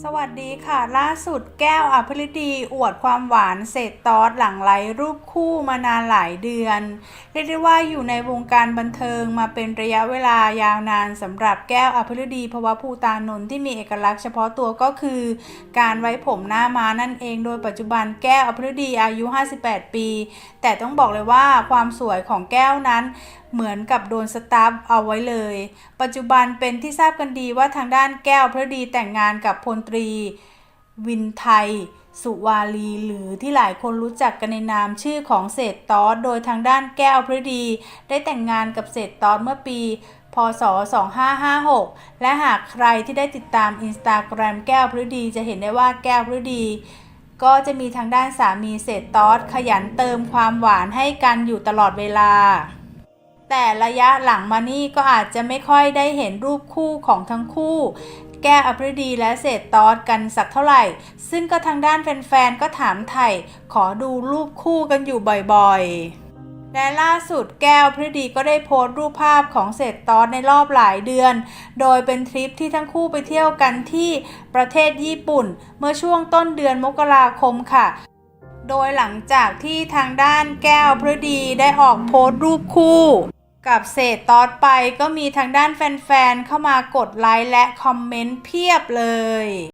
สวัสดีค่ะ ล่าสุดแก้วอภิรดี อวดความหวานเศษตอสหลังไลรูปคู่มานานหลายเดือน เรียกได้ว่าอยู่ในวงการบันเทิงมาเป็นระยะเวลายาวนานสำหรับแก้วอภิรดีภวภูตานนท์ที่มีเอกลักษณ์เฉพาะตัวก็คือ การไว้ผมหน้าม้านั่นเอง โดยปัจจุบันแก้วอภิรดีอายุ 58 ปี แต่ต้องบอกเลยว่าความสวยของแก้วนั้นเหมือนกับโดนสตาร์ฟเอาไว้เลย ปัจจุบันเป็นที่ทราบกันดีว่าทางด้านแก้วพระดีแต่งงานกับพลตรี วินไทย สุวาลีหรือที่หลายคนรู้จักกันในนามชื่อของเศรษฐตอสโดยทางด้านแก้วพระดี ได้แต่งงานกับเศรษฐตอสเมื่อปีพศ 2556 และหากใครที่ได้ติดตามอินสตาแกรมแก้วพระดีจะเห็นได้ว่าแก้วพระดี ก็จะมีทางด้านสามีเศรษฐตอสขยันเติมความหวานให้กันอยู่ตลอดเวลา แต่ระยะหลังมานี่ก็อาจจะไม่ค่อยได้เห็นรูปคู่ของทั้งคู่ แก้วอภิรดีและเศรษฐตอสกันสักเท่าไหร่ ซึ่งก็ทางด้านแฟนๆก็ถามไถ่ขอดูรูปคู่กันอยู่บ่อยๆและล่าสุดแก้วพฤดีก็ได้โพสต์รูปภาพของเศรษฐตอสในรอบหลายเดือน โดยเป็นทริปที่ทั้งคู่ไปเที่ยวกันที่ประเทศญี่ปุ่น เมื่อช่วงต้นเดือนมกราคมค่ะ โดยหลังจากที่ทางด้านแก้วพฤดีได้ออกโพสต์รูปคู่ กับเศษตอดไปก็มีทางด้านแฟนๆ เข้ามากดไลค์และคอมเมนต์เพียบเลย